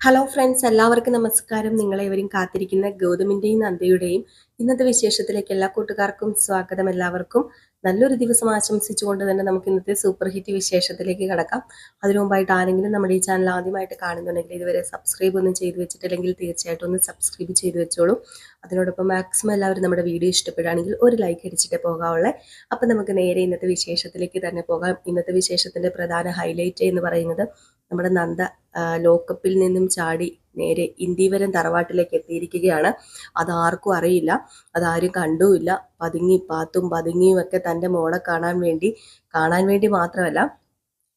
Hello friends എല്ലാവർക്കും നമസ്കാരം. നിങ്ങളെവരും കാത്തിരിക്കുന്ന ഗൗതമിന്റെയും നന്ദയുടെയും ഇന്നത്തെ വിശേഷത്തിലേക്ക് എല്ലാ കൂട്ടുകാർക്കും സ്വാഗതം എല്ലാവർക്കും. നല്ലൊരു ദിവസം ആശംസിച്ചുകൊണ്ട് തന്നെ നമുക്ക് ഇന്നത്തെ സൂപ്പർ ഹിറ്റ് വിശേഷത്തിലേക്ക് കടക്കാം. അതിനു മുമ്പായിട്ട് ആരെങ്കിലും നമ്മുടെ ഈ ചാനൽ ആദ്യമായിട്ട് കാണുന്നുണ്ടെങ്കിൽ ഇതുവരെ സബ്സ്ക്രൈബ് ഒന്നും ചെയ്തു വെച്ചിട്ടില്ലെങ്കിൽ തീർച്ചയായിട്ടും ഒന്ന് സബ്സ്ക്രൈബ് ചെയ്തു വെച്ചോളൂ. അതിനോടൊപ്പം മാക്സിമം എല്ലാവരും നമ്മുടെ വീഡിയോ ഇഷ്ടപ്പെടുകയാണെങ്കിൽ ഒരു ലൈക്ക് അടിച്ചിട്ട് പോകാവുള്ളേ. അപ്പം നമുക്ക് നേരെ ഇന്നത്തെ വിശേഷത്തിലേക്ക് തന്നെ പോകാം. ഇന്നത്തെ വിശേഷത്തിന്റെ പ്രധാന ഹൈലൈറ്റ് എന്ന് പറയുന്നത് നമ്മുടെ നന്ദ ലോക്കപ്പിൽ നിന്നും ചാടി നേരെ ഇന്ത്യവരം തറവാട്ടിലേക്ക് എത്തിയിരിക്കുകയാണ്. അതാർക്കും അറിയില്ല അതാരും കണ്ടുമില്ല. പതുങ്ങി പാത്തും പതുങ്ങിയും ഒക്കെ തന്റെ മോളെ കാണാൻ വേണ്ടി കാണാൻ വേണ്ടി മാത്രമല്ല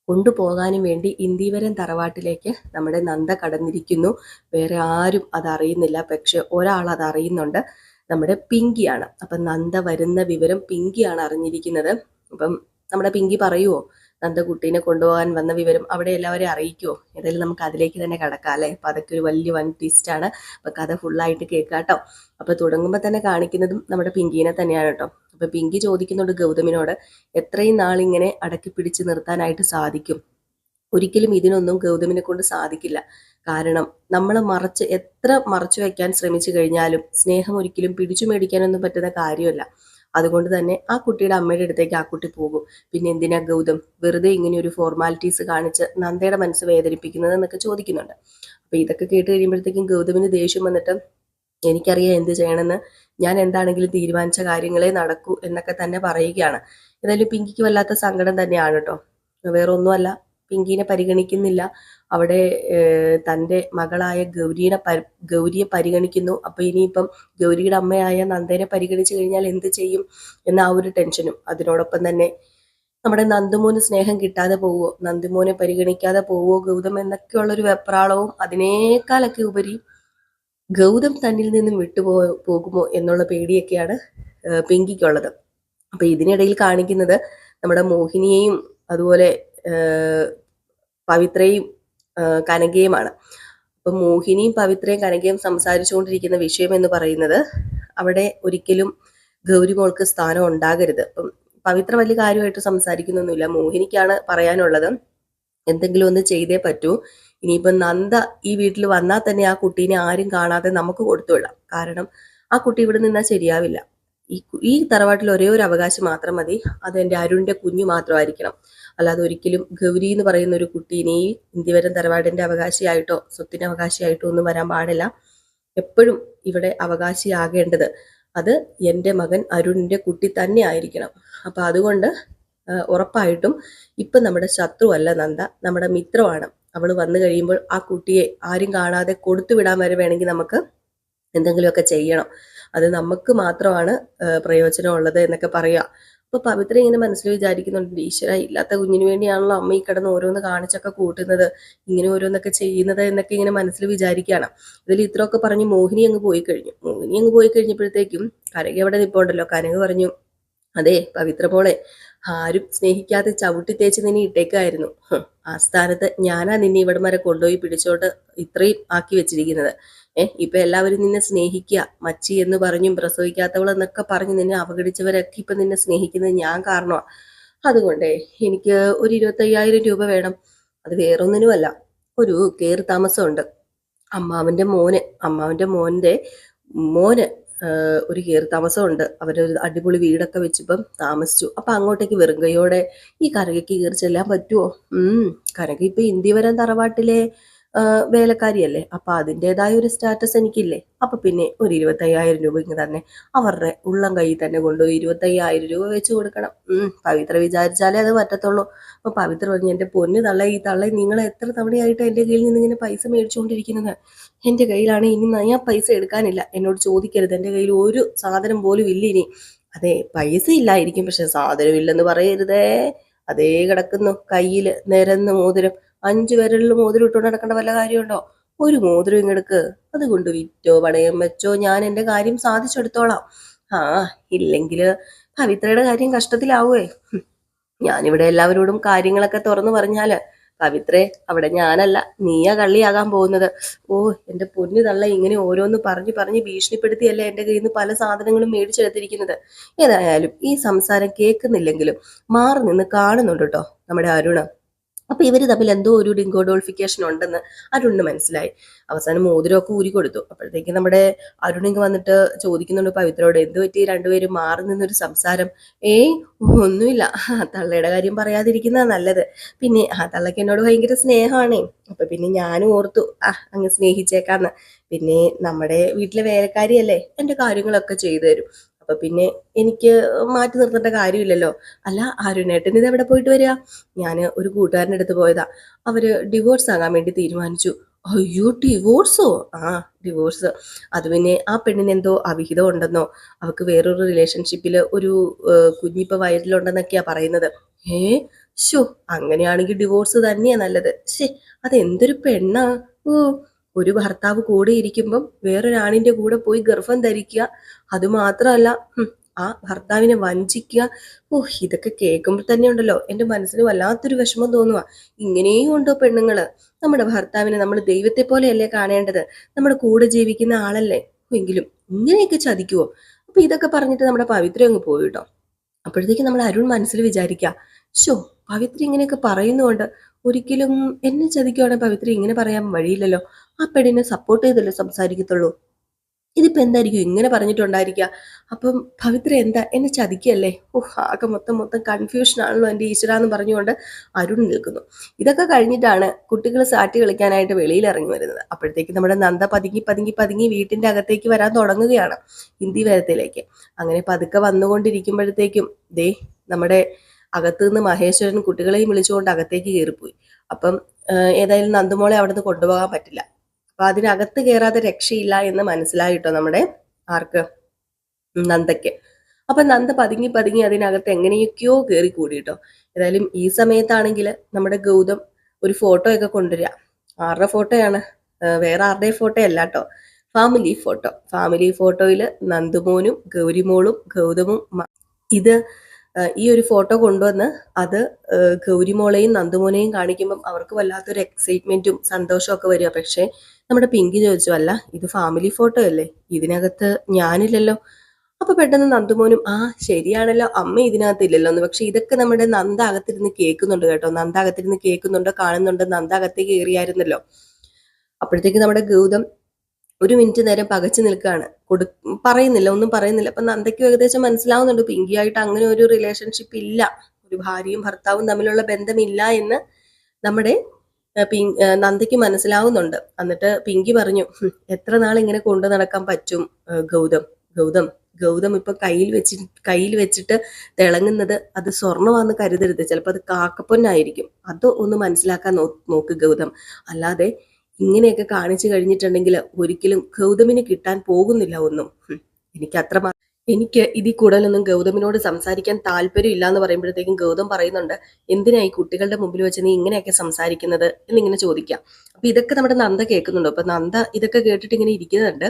കൊണ്ടുപോകാനും വേണ്ടി ഇന്ത്യവരം തറവാട്ടിലേക്ക് നമ്മുടെ നന്ദ കടന്നിരിക്കുന്നു. വേറെ ആരും അതറിയുന്നില്ല പക്ഷെ ഒരാൾ അറിയുന്നുണ്ട്. നമ്മുടെ പിങ്കിയാണ്. അപ്പം നന്ദ വരുന്ന വിവരം പിങ്കിയാണ് അറിഞ്ഞിരിക്കുന്നത്. അപ്പം നമ്മുടെ പിങ്കി പറയുമോ നന്ദകുട്ടീനെ കൊണ്ടുപോകാൻ വന്ന വിവരം അവിടെ എല്ലാവരെയും അറിയിക്കുമോ ഏതായാലും നമുക്ക് അതിലേക്ക് തന്നെ കടക്കാം അല്ലേ? അപ്പം അതൊക്കെ ഒരു വലിയ വൺ ആണ്. അപ്പം കഥ ഫുള്ളായിട്ട് കേൾക്കാം കേട്ടോ. തുടങ്ങുമ്പോ തുടങ്ങുമ്പോൾ തന്നെ കാണിക്കുന്നതും നമ്മുടെ പിങ്കീനെ തന്നെയാണ് കേട്ടോ. അപ്പൊ പിങ്കി ചോദിക്കുന്നുണ്ട് ഗൗതമിനോട് എത്രയും നാളിങ്ങനെ അടക്കി പിടിച്ച് നിർത്താനായിട്ട് സാധിക്കും? ഒരിക്കലും ഇതിനൊന്നും ഗൗതമിനെ കൊണ്ട് സാധിക്കില്ല. കാരണം നമ്മൾ മറച്ച് എത്ര മറച്ചു വയ്ക്കാൻ ശ്രമിച്ചു കഴിഞ്ഞാലും സ്നേഹം ഒരിക്കലും പിടിച്ചു മേടിക്കാനൊന്നും പറ്റുന്ന കാര്യമല്ല. അതുകൊണ്ട് തന്നെ ആ കുട്ടിയുടെ അമ്മയുടെ അടുത്തേക്ക് ആ കുട്ടി പോകും. പിന്നെ എന്തിനാ ഗൗതം? വെറുതെ ഇങ്ങനെ ഒരു ഫോർമാലിറ്റീസ് കാണിച്ച് നന്ദയുടെ മനസ്സ് വേദനിപ്പിക്കുന്നത് എന്നൊക്കെ ചോദിക്കുന്നുണ്ട്. അപ്പൊ ഇതൊക്കെ കേട്ട് കഴിയുമ്പോഴത്തേക്കും ഗൗതമിന് ദേഷ്യം വന്നിട്ട് എനിക്കറിയാം എന്ത് ചെയ്യണമെന്ന്. ഞാൻ എന്താണെങ്കിലും തീരുമാനിച്ച കാര്യങ്ങളെ നടക്കൂ എന്നൊക്കെ തന്നെ പറയുകയാണ്. ഏതായാലും പിങ്കിക്ക് വല്ലാത്ത സങ്കടം തന്നെയാണ് കേട്ടോ. വേറെ ഒന്നുമല്ല പിങ്കിനെ പരിഗണിക്കുന്നില്ല. അവിടെ തന്റെ മകളായ ഗൗരിയുടെ ഗൗരിയെ പരിഗണിക്കുന്നു. അപ്പോൾ ഇനിയിപ്പം ഗൗരിയുടെ അമ്മയായ നന്ദനെ പരിഗണിച്ചു കഴിഞ്ഞാൽ എന്ത് ചെയ്യും എന്ന ആ ഒരു ടെൻഷനും. അതിനോടൊപ്പം തന്നെ നമ്മുടെ നന്ദുമോന് സ്നേഹം കിട്ടാതെ പോവോ നന്ദുമോനെ പരിഗണിക്കാതെ പോവോ ഗൗതം എന്നൊക്കെയുള്ളൊരു വെപ്രാളവും അതിനേക്കാളൊക്കെ ഉപരി ഗൗതം തന്നിൽ നിന്നും വിട്ടുപോ പോകുമോ എന്നുള്ള പേടിയൊക്കെയാണ് പിങ്കിക്കുള്ളത്. അപ്പൊ ഇതിനിടയിൽ കാണിക്കുന്നത് നമ്മുടെ മോഹിനിയെയും അതുപോലെ പവിത്രയും കനകയുമാണ്. അപ്പം മോഹിനിയും പവിത്രയും കനകയും സംസാരിച്ചുകൊണ്ടിരിക്കുന്ന വിഷയം എന്ന് പറയുന്നത് അവിടെ ഒരിക്കലും ഗൗരിമോൾക്ക് സ്ഥാനം ഉണ്ടാകരുത്. അപ്പം പവിത്ര വലിയ കാര്യമായിട്ട് സംസാരിക്കുന്നൊന്നുമില്ല. മോഹിനിക്കാണ് പറയാനുള്ളത് എന്തെങ്കിലും ഒന്ന് ചെയ്തേ പറ്റൂ. ഇനിയിപ്പം നന്ദ ഈ വീട്ടിൽ വന്നാൽ തന്നെ ആ കുട്ടീനെ ആരും കാണാതെ നമുക്ക് കൊടുത്തുവിടാം കാരണം ആ കുട്ടി ഇവിടെ നിന്നാൽ ശരിയാവില്ല. ഈ ഈ തറവാട്ടിൽ ഒരേ ഒരു അവകാശം മാത്രം മതി. അത് എന്റെ അരുണിന്റെ കുഞ്ഞു മാത്രമായിരിക്കണം. അല്ലാതെ ഒരിക്കലും ഗൗരി എന്ന് പറയുന്ന ഒരു കുട്ടീനെ ഈ ഇന്ത്യവരം തറവാടിന്റെ അവകാശിയായിട്ടോ സ്വത്തിന്റെ അവകാശിയായിട്ടോ ഒന്നും വരാൻ പാടില്ല. എപ്പോഴും ഇവിടെ അവകാശിയാകേണ്ടത് അത് എന്റെ മകൻ അരുണിന്റെ കുട്ടി തന്നെ ആയിരിക്കണം. അപ്പൊ അതുകൊണ്ട് ഉറപ്പായിട്ടും ഇപ്പൊ നമ്മുടെ ശത്രുവല്ല നന്ദ നമ്മുടെ മിത്രമാണ്. അവൾ വന്നു കഴിയുമ്പോൾ ആ കുട്ടിയെ ആരും കാണാതെ കൊടുത്തു വിടാൻ വരെ വേണമെങ്കിൽ നമുക്ക് എന്തെങ്കിലുമൊക്കെ ചെയ്യണം. അത് നമുക്ക് മാത്രമാണ് പ്രയോജനമുള്ളത് എന്നൊക്കെ പറയാം. അപ്പൊ പവിത്ര ഇങ്ങനെ മനസ്സിൽ വിചാരിക്കുന്നുണ്ട് ഈശ്വര ഇല്ലാത്ത കുഞ്ഞിന് വേണ്ടിയാണല്ലോ അമ്മ ഈ കിടന്ന് ഓരോന്ന് കാണിച്ചൊക്കെ കൂട്ടുന്നത് ഇങ്ങനെ ഓരോന്നൊക്കെ ചെയ്യുന്നത് എന്നൊക്കെ ഇങ്ങനെ മനസ്സിൽ വിചാരിക്കുകയാണ്. ഇതിൽ ഇത്രയൊക്കെ പറഞ്ഞ് മോഹിനി അങ്ങ് പോയി കഴിഞ്ഞു. മോഹിനി അങ്ങ് പോയി കഴിഞ്ഞപ്പോഴത്തേക്കും കനക എവിടെ നിൽപ്പുണ്ടല്ലോ കനക പറഞ്ഞു അതെ പവിത്ര മോളെ ആരും സ്നേഹിക്കാതെ ചവിട്ടി തേച്ച് നിന്നെ ഇട്ടേക്കായിരുന്നു. ആ സ്ഥാനത്ത് ഞാനാ നിന്നെ ഇവിടം വരെ കൊണ്ടുപോയി പിടിച്ചോട്ട് ഇത്രയും ആക്കി വെച്ചിരിക്കുന്നത്. ഏഹ് ഇപ്പൊ എല്ലാവരും നിന്നെ സ്നേഹിക്കുക മച്ചി എന്ന് പറഞ്ഞും പ്രസവിക്കാത്തവൾ എന്നൊക്കെ പറഞ്ഞ് നിന്നെ അവഗണിച്ചവരൊക്കെ ഇപ്പൊ നിന്നെ സ്നേഹിക്കുന്നത് ഞാൻ കാരണമാണ് അതുകൊണ്ടേ എനിക്ക് ഒരു ഇരുപത്തയ്യായിരം രൂപ വേണം. അത് വേറൊന്നിനുമല്ല ഒരു കയറി താമസമുണ്ട്. അമ്മാവന്റെ മോന് അമ്മാവന്റെ മോന്റെ മോന് ഒരു കയറി താമസമുണ്ട്. അവരൊരു അടിപൊളി വീടൊക്കെ വെച്ചിപ്പം താമസിച്ചു. അപ്പൊ അങ്ങോട്ടേക്ക് വെറും കൈയോടെ ഈ കരകയ്ക്ക് കയറി ചെല്ലാൻ പറ്റുമോ ഉം കനക ഇപ്പൊ ഇന്ത്യ വരാൻ തറവാട്ടിലെ. വേലക്കാരിയല്ലേ? അപ്പൊ അതിന്റെതായ ഒരു സ്റ്റാറ്റസ് എനിക്കില്ലേ? അപ്പൊ പിന്നെ ഒരു ഇരുപത്തയ്യായിരം രൂപ ഇങ്ങ് തന്നെ അവരുടെ ഉള്ളം കയ്യിൽ തന്നെ കൊണ്ടുപോയി ഇരുപത്തയ്യായിരം രൂപ വെച്ച് കൊടുക്കണം. പവിത്ര വിചാരിച്ചാലേ അത് പറ്റത്തുള്ളൂ. അപ്പൊ പവിത്ര പറഞ്ഞു എന്റെ പൊന്ന് തള്ള ഈ തള്ള നിങ്ങൾ എത്ര തവണയായിട്ട് എന്റെ കയ്യിൽ നിന്ന് ഇങ്ങനെ പൈസ മേടിച്ചുകൊണ്ടിരിക്കുന്നത്? എന്റെ കയ്യിലാണ് ഇനി ഞാൻ പൈസ എടുക്കാനില്ല. എന്നോട് ചോദിക്കരുത്. എന്റെ കയ്യിൽ ഒരു സാധനം പോലും ഇല്ല ഇനി. അതെ പൈസ ഇല്ലായിരിക്കും. പക്ഷെ സാധനം ഇല്ലെന്ന് പറയരുതേ. അതേ കിടക്കുന്നു കയ്യിൽ നിരന്ന് മോതിരം. അഞ്ചു വിരലിൽ മോതിരം ഇട്ടുകൊണ്ട് നടക്കേണ്ട വല്ല കാര്യമുണ്ടോ? ഒരു മോതിരം ഇങ്ങെടുക്ക് അതുകൊണ്ട് വിറ്റോ പണയം വെച്ചോ ഞാൻ എന്റെ കാര്യം സാധിച്ചെടുത്തോളാം. ആ ഇല്ലെങ്കിൽ പവിത്രയുടെ കാര്യം കഷ്ടത്തിലാവുവേ. ഞാനിവിടെ എല്ലാവരോടും കാര്യങ്ങളൊക്കെ തുറന്നു പറഞ്ഞാൽ പവിത്രേ അവിടെ ഞാനല്ല നീയാ കള്ളിയാകാൻ പോകുന്നത്. ഓ എന്റെ പൊന്നു തള്ള ഇങ്ങനെ ഓരോന്ന് പറഞ്ഞു പറഞ്ഞ് ഭീഷണിപ്പെടുത്തിയല്ലേ എന്റെ കയ്യിൽ നിന്ന് പല സാധനങ്ങളും മേടിച്ചെടുത്തിരിക്കുന്നത്. ഏതായാലും ഈ സംസാരം കേൾക്കുന്നില്ലെങ്കിലും മാറി നിന്ന് കാണുന്നുണ്ട് കേട്ടോ നമ്മുടെ അരുണ്. അപ്പൊ ഇവർ തമ്മിൽ എന്തോ ഒരു ഡിങ്കോഡോൾഫിക്കേഷൻ ഉണ്ടെന്ന് അരുണിന് മനസ്സിലായി. അവസാനം മോതിരമൊക്കെ ഊരി കൊടുത്തു. അപ്പോഴത്തേക്ക് നമ്മുടെ അരുണിങ് വന്നിട്ട് ചോദിക്കുന്നുണ്ട് പവിത്രയോട് എന്ത് പറ്റി? രണ്ടുപേരും മാറി നിന്നൊരു സംസാരം? ഏയ് ഒന്നുമില്ല. തള്ളയുടെ കാര്യം പറയാതിരിക്കുന്നതാ നല്ലത്. പിന്നെ ആ തള്ളക്ക് എന്നോട് ഭയങ്കര സ്നേഹമാണേ. അപ്പൊ പിന്നെ ഞാനും ഓർത്തു ആ അങ്ങ് സ്നേഹിച്ചേക്കാന്ന്. പിന്നെ നമ്മുടെ വീട്ടിലെ വേലക്കാരിയല്ലേ എന്റെ കാര്യങ്ങളൊക്കെ ചെയ്തു തരും. അപ്പൊ പിന്നെ എനിക്ക് മാറ്റി നിർത്തേണ്ട കാര്യമില്ലല്ലോ. അല്ല അരുണേട്ടൻ ഇത് എവിടെ പോയിട്ട് വരിക ഞാൻ ഒരു കൂട്ടുകാരന്റെ അടുത്ത് പോയതാ. അവർ ഡിവോഴ്സ് ആകാൻ വേണ്ടി തീരുമാനിച്ചു. അയ്യോ ഡിവോഴ്സോ ആ ഡിവോഴ്സ് അത് പിന്നെ ആ പെണ്ണിന് എന്തോ അവിഹിതം ഉണ്ടെന്നോ? അവൾക്ക് വേറൊരു റിലേഷൻഷിപ്പിൽ ഒരു ഏഹ്, കുഞ്ഞിപ്പ വയറ്റിലുണ്ടെന്നൊക്കെയാ പറയുന്നത്. ഏ ഷോ അങ്ങനെയാണെങ്കിൽ ഡിവോഴ്സ് തന്നെയാ നല്ലത്. ശേ അതെന്തൊരു പെണ്ണാ? ഓ ഒരു ഭർത്താവ് കൂടെ ഇരിക്കുമ്പം വേറൊരാണിന്റെ കൂടെ പോയി ഗർഭം ധരിക്കുക. അത് മാത്രമല്ല ആ ഭർത്താവിനെ വഞ്ചിക്കുക. ഓ ഇതൊക്കെ കേൾക്കുമ്പോൾ തന്നെ ഉണ്ടല്ലോ. എന്റെ മനസ്സിന് വല്ലാത്തൊരു വിഷമം തോന്നുക ഇങ്ങനെയും ഉണ്ടോ പെണ്ണുങ്ങൾ? നമ്മുടെ ഭർത്താവിനെ നമ്മൾ ദൈവത്തെ പോലെയല്ലേ കാണേണ്ടത്? നമ്മുടെ കൂടെ ജീവിക്കുന്ന ആളല്ലേ? എങ്കിലും ഇങ്ങനെയൊക്കെ ചതിക്കുവോ? അപ്പൊ ഇതൊക്കെ പറഞ്ഞിട്ട് നമ്മുടെ പവിത്ര അങ്ങ് പോയി കേട്ടോ. അപ്പോഴത്തേക്ക് നമ്മൾ അരുൺ മനസ്സിൽ വിചാരിക്കുക ഷോ പവിത്ര ഇങ്ങനെയൊക്കെ പറയുന്നതുകൊണ്ട് ഒരിക്കലും എന്നെ ചതിക്കുവാണെങ്കിൽ പവിത്ര ഇങ്ങനെ പറയാൻ വഴിയില്ലല്ലോ. ആ പെണ്ണിനെ സപ്പോർട്ട് ചെയ്തല്ലേ സംസാരിക്കത്തുള്ളൂ? ഇതിപ്പോ എന്തായിരിക്കും? ഇങ്ങനെ പറഞ്ഞിട്ടുണ്ടായിരിക്കുക അപ്പം പവിത്ര എന്താ? എന്നെ ചതിക്കല്ലേ? ഓഹ് ആകെ മൊത്തം മൊത്തം കൺഫ്യൂഷനാണല്ലോ എന്റെ ഈശ്വര എന്ന് പറഞ്ഞുകൊണ്ട് അരുൺ നിൽക്കുന്നു. ഇതൊക്കെ കഴിഞ്ഞിട്ടാണ് കുട്ടികൾ സാറ്റ് കളിക്കാനായിട്ട് വെളിയിൽ ഇറങ്ങി വരുന്നത്. അപ്പോഴത്തേക്ക് നമ്മുടെ നന്ദ പതുങ്ങി പതുങ്ങി പതുങ്ങി വീട്ടിന്റെ അകത്തേക്ക് വരാൻ തുടങ്ങുകയാണ് ഹിന്ദി വരത്തിലേക്ക് അങ്ങനെ പതുക്കെ വന്നുകൊണ്ടിരിക്കുമ്പോഴത്തേക്കും ദേ നമ്മുടെ അകത്തു നിന്ന് മഹേശ്വരൻ കുട്ടികളെയും വിളിച്ചുകൊണ്ട് അകത്തേക്ക് കയറിപ്പോയി. അപ്പം ഏതായാലും നന്ദുമോളെ അവിടുന്ന് കൊണ്ടുപോകാൻ പറ്റില്ല. അപ്പൊ അതിനകത്ത് കയറാതെ രക്ഷയില്ല എന്ന് മനസ്സിലായിട്ടോ നമ്മുടെ ആർക്ക്? നന്ദയ്ക്ക്. അപ്പൊ നന്ദ പതുങ്ങി പതുങ്ങി അതിനകത്ത് എങ്ങനെയൊക്കെയോ കയറി കൂടിയിട്ടോ. ഏതായാലും ഈ സമയത്താണെങ്കിൽ നമ്മുടെ ഗൗതം ഒരു ഫോട്ടോ ഒക്കെ കൊണ്ടുവരിക. ആരുടെ ഫോട്ടോയാണ്? വേറെ ആരുടെ ഫോട്ടോ അല്ല കേട്ടോ. Family photo. ഫാമിലി ഫോട്ടോയിൽ നന്ദുമോനും ഗൗരിമോളും ഗൗതമും ഇത് ഈ ഒരു ഫോട്ടോ കൊണ്ടുവന്ന് അത് ഗൗരിമോളെയും നന്ദുമോനെയും കാണിക്കുമ്പം അവർക്ക് വല്ലാത്തൊരു എക്സൈറ്റ്മെന്റും സന്തോഷവും ഒക്കെ വരിക. പക്ഷേ നമ്മുടെ പിങ്കി ചോദിച്ചു അല്ല ഇത് ഫാമിലി ഫോട്ടോ അല്ലേ? ഇതിനകത്ത് ഞാനില്ലല്ലോ. അപ്പൊ പെട്ടെന്ന് നന്ദുമോനും ആ ശരിയാണല്ലോ അമ്മ ഇതിനകത്ത് ഇല്ലല്ലോ എന്ന്. പക്ഷെ ഇതൊക്കെ നമ്മുടെ നന്ദ അകത്തിരുന്ന് കേൾക്കുന്നുണ്ട് കേട്ടോ. നന്ദ അകത്തിരുന്ന് കേൾക്കുന്നുണ്ട് കാണുന്നുണ്ട് നന്ദ കയറിയായിരുന്നല്ലോ. അപ്പോഴത്തേക്ക് നമ്മുടെ ഗൗതം ഒരു മിനിറ്റ് നേരം പകച്ചു നിൽക്കുകയാണ് കൊടു പറയുന്നില്ല ഒന്നും പറയുന്നില്ല. അപ്പൊ നന്ദയ്ക്കും ഏകദേശം മനസ്സിലാവുന്നുണ്ട്. പിങ്കിയായിട്ട് അങ്ങനെ ഒരു റിലേഷൻഷിപ്പ് ഇല്ല. ഒരു ഭാര്യയും ഭർത്താവും തമ്മിലുള്ള ബന്ധമില്ല എന്ന് നമ്മുടെ പിങ്- നന്ദയ്ക്ക് മനസ്സിലാവുന്നുണ്ട്. എന്നിട്ട് പിങ്കി പറഞ്ഞു എത്ര നാൾ ഇങ്ങനെ കൊണ്ടു നടക്കാൻ പറ്റും ഗൗതം? ഗൗതം ഗൗതം ഇപ്പൊ കയ്യിൽ വെച്ച് കയ്യിൽ വെച്ചിട്ട് തിളങ്ങുന്നത് അത് സ്വർണമാണെന്ന് കരുതരുത്. ചിലപ്പോൾ അത് കാക്കപ്പൊന്നായിരിക്കും. അത് ഒന്ന് മനസ്സിലാക്കാൻ നോക്ക് ഗൗതം. അല്ലാതെ ഇങ്ങനെയൊക്കെ കാണിച്ചു കഴിഞ്ഞിട്ടുണ്ടെങ്കിൽ ഒരിക്കലും ഗൗതമിന് കിട്ടാൻ പോകുന്നില്ല ഒന്നും. എനിക്ക് അത്ര എനിക്ക് ഇതിൽ കൂടുതലൊന്നും ഗൗതമിനോട് സംസാരിക്കാൻ താല്പര്യം ഇല്ല എന്ന് പറയുമ്പോഴത്തേക്കും ഗൗതം പറയുന്നുണ്ട് എന്തിനാ ഈ കുട്ടികളുടെ മുമ്പിൽ വെച്ച് നീ ഇങ്ങനെയൊക്കെ സംസാരിക്കുന്നത്? എന്നിങ്ങനെ ചോദിക്കാം. അപ്പൊ ഇതൊക്കെ നമ്മുടെ നന്ദ കേൾക്കുന്നുണ്ട്. അപ്പൊ നന്ദ ഇതൊക്കെ കേട്ടിട്ട് ഇങ്ങനെ ഇരിക്കുന്നുണ്ട്.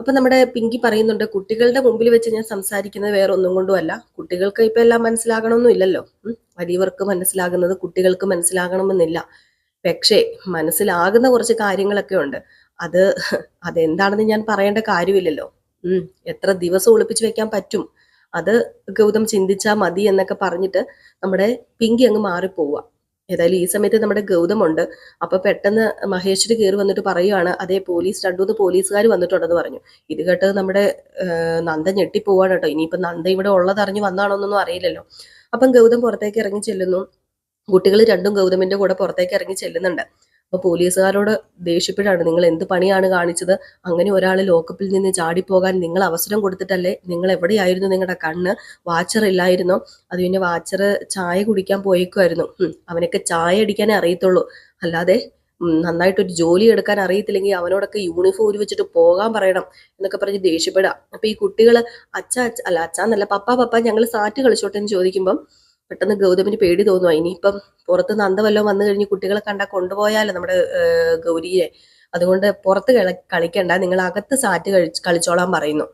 അപ്പൊ നമ്മുടെ പിങ്കി പറയുന്നുണ്ട് കുട്ടികളുടെ മുമ്പിൽ വെച്ച് ഞാൻ സംസാരിക്കുന്നത് വേറെ ഒന്നും കൊണ്ടുമല്ല കുട്ടികൾക്ക് ഇപ്പൊ എല്ലാം മനസ്സിലാകണമെന്നും ഇല്ലല്ലോ. വലിയവർക്ക് മനസ്സിലാകുന്നത് കുട്ടികൾക്ക് മനസ്സിലാകണമെന്നില്ല. പക്ഷേ മനസ്സിലാകുന്ന കുറച്ച് കാര്യങ്ങളൊക്കെ ഉണ്ട്. അത് അതെന്താണെന്ന് ഞാൻ പറയേണ്ട കാര്യമില്ലല്ലോ. ഉം എത്ര ദിവസം ഒളിപ്പിച്ചു വെക്കാൻ പറ്റും? അത് ഗൗതം ചിന്തിച്ചാ മതി എന്നൊക്കെ പറഞ്ഞിട്ട് നമ്മുടെ പിങ്കി അങ്ങ് മാറിപ്പോവുക. ഏതായാലും ഈ സമയത്ത് നമ്മുടെ ഗൗതമുണ്ട്. അപ്പൊ പെട്ടെന്ന് മഹേശ്വരി കയറി വന്നിട്ട് പറയുവാണ് അതേ പോലീസ് രണ്ടു രണ്ടുമൂന്ന് പോലീസുകാർ വന്നിട്ടുണ്ടെന്ന് പറഞ്ഞു. ഇത് കേട്ട് നമ്മുടെ നന്ദ ഞെട്ടിപ്പോവാണ് കേട്ടോ. ഇനിയിപ്പോ നന്ദ ഇവിടെ ഉള്ളതറിഞ്ഞ് വന്നാണോ എന്നൊന്നും അറിയില്ലല്ലോ. അപ്പം ഗൗതം പുറത്തേക്ക് ഇറങ്ങി ചെല്ലുന്നു. കുട്ടികൾ രണ്ടും ഗൗതമിന്റെ കൂടെ പുറത്തേക്ക് ഇറങ്ങി ചെല്ലുന്നുണ്ട്. അപ്പൊ പോലീസുകാരോട് ദേഷ്യപ്പെടാണ്. നിങ്ങൾ എന്ത് പണിയാണ് കാണിച്ചത്? അങ്ങനെ ഒരാൾ ലോക്കപ്പിൽ നിന്ന് ചാടിപ്പോകാൻ നിങ്ങൾ അവസരം കൊടുത്തിട്ടല്ലേ? നിങ്ങൾ എവിടെയായിരുന്നു നിങ്ങളുടെ കണ്ണ്? വാച്ചർ ഇല്ലായിരുന്നു? അത് പിന്നെ വാച്ചർ ചായ കുടിക്കാൻ പോയേക്കുമായിരുന്നു അവനൊക്കെ ചായ അടിക്കാനേ അറിയത്തുള്ളൂ. അല്ലാതെ നന്നായിട്ടൊരു ജോലി എടുക്കാൻ അറിയത്തില്ലെങ്കിൽ അവനോടൊക്കെ യൂണിഫോം ഉരി വെച്ചിട്ട് പോകാൻ പറയണം എന്നൊക്കെ പറഞ്ഞ് ദേഷ്യപ്പെടാം. അപ്പൊ ഈ കുട്ടികൾ അച്ഛ അല്ല അച്ഛന്നല്ല പപ്പ പപ്പ ഞങ്ങൾ സാറ്റ് കളിച്ചോട്ടെ എന്ന് ചോദിക്കുമ്പം പെട്ടെന്ന് ഗൗതമിന് പേടി തോന്നുക ഇനിയിപ്പം പുറത്ത് നന്ദ വല്ലതും വന്നു കഴിഞ്ഞ് കുട്ടികളെ കണ്ടാൽ കൊണ്ടുപോയാലോ നമ്മുടെ ഗൗരിയെ? അതുകൊണ്ട് പുറത്ത് കളി കളിക്കണ്ട. നിങ്ങൾ അകത്ത് സാറ്റ് കളി കളിച്ചോളാൻ പറയുന്നു.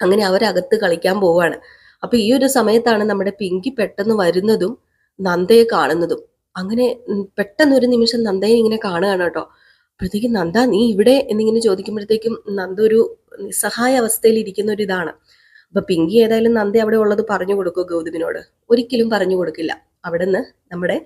അങ്ങനെ അവരകത്ത് കളിക്കാൻ പോവാണ്. അപ്പൊ ഈ ഒരു സമയത്താണ് നമ്മുടെ പിങ്കി പെട്ടെന്ന് വരുന്നതും നന്ദയെ കാണുന്നതും. അങ്ങനെ പെട്ടെന്ന് ഒരു നിമിഷം നന്ദയെ ഇങ്ങനെ കാണുകയാണ് കേട്ടോ. അപ്പോഴത്തേക്കും നന്ദ നീ ഇവിടെ എന്നിങ്ങനെ ചോദിക്കുമ്പോഴത്തേക്കും നന്ദ ഒരു നിസ്സഹായ അവസ്ഥയിൽ ഇരിക്കുന്ന ഒരു ഇതാണ്. അപ്പൊ പിങ്കി ഏതായാലും നന്ദി അവിടെ ഉള്ളത് പറഞ്ഞു കൊടുക്കും ഗൗതമിനോട്? ഒരിക്കലും പറഞ്ഞു കൊടുക്കില്ല. അവിടെ നമ്മുടെ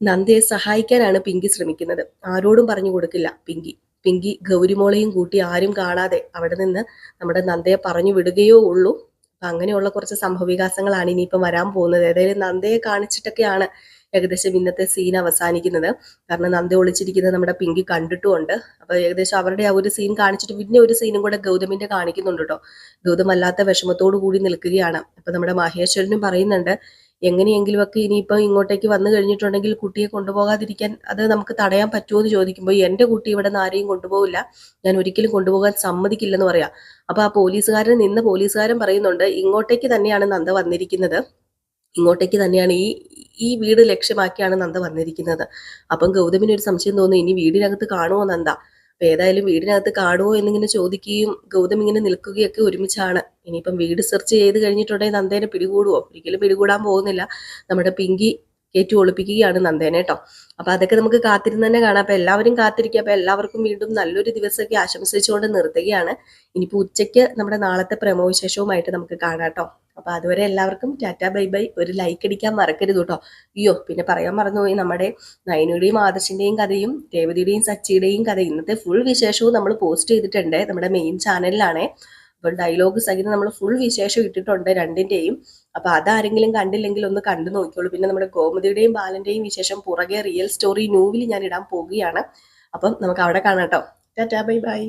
നന്ദിയെ സഹായിക്കാനാണ് പിങ്കി ശ്രമിക്കുന്നത്. ആരോടും പറഞ്ഞു കൊടുക്കില്ല പിങ്കി. പിങ്കി ഗൗരിമോളെയും കൂട്ടി ആരും കാണാതെ അവിടെ നിന്ന് നമ്മുടെ നന്ദയെ പറഞ്ഞു വിടുകയോ ഉള്ളൂ. അങ്ങനെയുള്ള കുറച്ച് സംഭവവികാസങ്ങളാണ് ഇനിയിപ്പം വരാൻ പോകുന്നത്. ഏതായാലും നന്ദയെ കാണിച്ചിട്ടൊക്കെയാണ് ഏകദേശം ഇന്നത്തെ സീൻ അവസാനിക്കുന്നത്. കാരണം നന്ദ ഒളിച്ചിരിക്കുന്നത് നമ്മുടെ പിങ്കി കണ്ടിട്ടുമുണ്ട്. അപ്പൊ ഏകദേശം അവരുടെ ആ ഒരു സീൻ കാണിച്ചിട്ട് പിന്നെ ഒരു സീനും കൂടെ ഗൗതമിന്റെ കാണിക്കുന്നുണ്ട് കേട്ടോ ഗൗതം അല്ലാത്ത വിഷമത്തോടു കൂടി നിൽക്കുകയാണ്. അപ്പൊ നമ്മുടെ മഹേശ്വരനും പറയുന്നുണ്ട് എങ്ങനെയെങ്കിലും ഒക്കെ ഇനിയിപ്പോൾ ഇങ്ങോട്ടേക്ക് വന്നു കഴിഞ്ഞിട്ടുണ്ടെങ്കിൽ കുട്ടിയെ കൊണ്ടുപോകാതിരിക്കാൻ അത് നമുക്ക് തടയാൻ പറ്റുമോ എന്ന് ചോദിക്കുമ്പോൾ എന്റെ കുട്ടി ഇവിടെ നിന്ന് ആരെയും കൊണ്ടുപോകില്ല ഞാൻ ഒരിക്കലും കൊണ്ടുപോകാൻ സമ്മതിക്കില്ലെന്ന് പറയാം. അപ്പോൾ ആ പോലീസുകാരൻ നിന്ന് പോലീസുകാരൻ പറയുന്നുണ്ട് ഇങ്ങോട്ടേക്ക് തന്നെയാണ് നന്ദ വന്നിരിക്കുന്നത്. ഇങ്ങോട്ടേക്ക് തന്നെയാണ് ഈ ഈ വീട് ലക്ഷ്യമാക്കിയാണ് നന്ദ വന്നിരിക്കുന്നത്. അപ്പം ഗൗതമിന് ഒരു സംശയം തോന്നുന്നു ഇനി വീടിനകത്ത് കാണുമോ നന്ദ? അപ്പൊ ഏതായാലും വീടിനകത്ത് കാണുമോ എന്നിങ്ങനെ ചോദിക്കുകയും ഗൗതം ഇങ്ങനെ നിൽക്കുകയൊക്കെ ഒരുമിച്ചാണ്. ഇനിയിപ്പം വീട് സെർച്ച് ചെയ്ത് കഴിഞ്ഞിട്ടുണ്ടെങ്കിൽ നന്ദേനെ പിടികൂടുവോ? ഒരിക്കലും പിടികൂടാൻ പോകുന്നില്ല. നമ്മുടെ പിങ്കി കയറ്റി ഒളിപ്പിക്കുകയാണ് നന്ദേനെ കേട്ടോ അപ്പൊ അതൊക്കെ നമുക്ക് കാത്തിരുന്ന് തന്നെ കാണാം. അപ്പൊ എല്ലാവരും കാത്തിരിക്കുക. അപ്പൊ എല്ലാവർക്കും വീണ്ടും നല്ലൊരു ദിവസമൊക്കെ ആശംസിച്ചുകൊണ്ട് നിർത്തുകയാണ്. ഇനിയിപ്പോ ഉച്ചയ്ക്ക് നമ്മുടെ നാളത്തെ പ്രമോ വിശേഷവുമായിട്ട് നമുക്ക് കാണാം കേട്ടോ അപ്പൊ അതുവരെ എല്ലാവർക്കും ടാറ്റ ബൈ ബൈ. ഒരു ലൈക്ക് അടിക്കാൻ മറക്കരുത് കേട്ടോ അയ്യോ പിന്നെ പറയാൻ മറന്നുപോയി നമ്മുടെ നയനയുടെയും ആദർശിന്റെയും കഥയും രേവതിയുടെയും സച്ചിയുടെയും കഥ ഇന്നത്തെ ഫുൾ വിശേഷവും നമ്മൾ പോസ്റ്റ് ചെയ്തിട്ടുണ്ട് നമ്മുടെ മെയിൻ ചാനലിലാണേ അപ്പോൾ ഡയലോഗ് സഹിതം നമ്മൾ ഫുൾ വിശേഷം ഇട്ടിട്ടുണ്ട് രണ്ടിന്റെയും അപ്പോൾ അതാരെങ്കിലും കണ്ടില്ലെങ്കിൽ ഒന്ന് കണ്ടു നോക്കിയോളൂ പിന്നെ നമ്മുടെ ഗോമതിയുടെയും ബാലന്റെയും വിശേഷം പുറകെ റിയൽ സ്റ്റോറി ന്യൂവിൽ ഞാൻ ഇടാൻ പോവുകയാണ്. അപ്പം നമുക്ക് അവിടെ കാണാം കേട്ടോ ടാറ്റാ ബൈ ബൈ.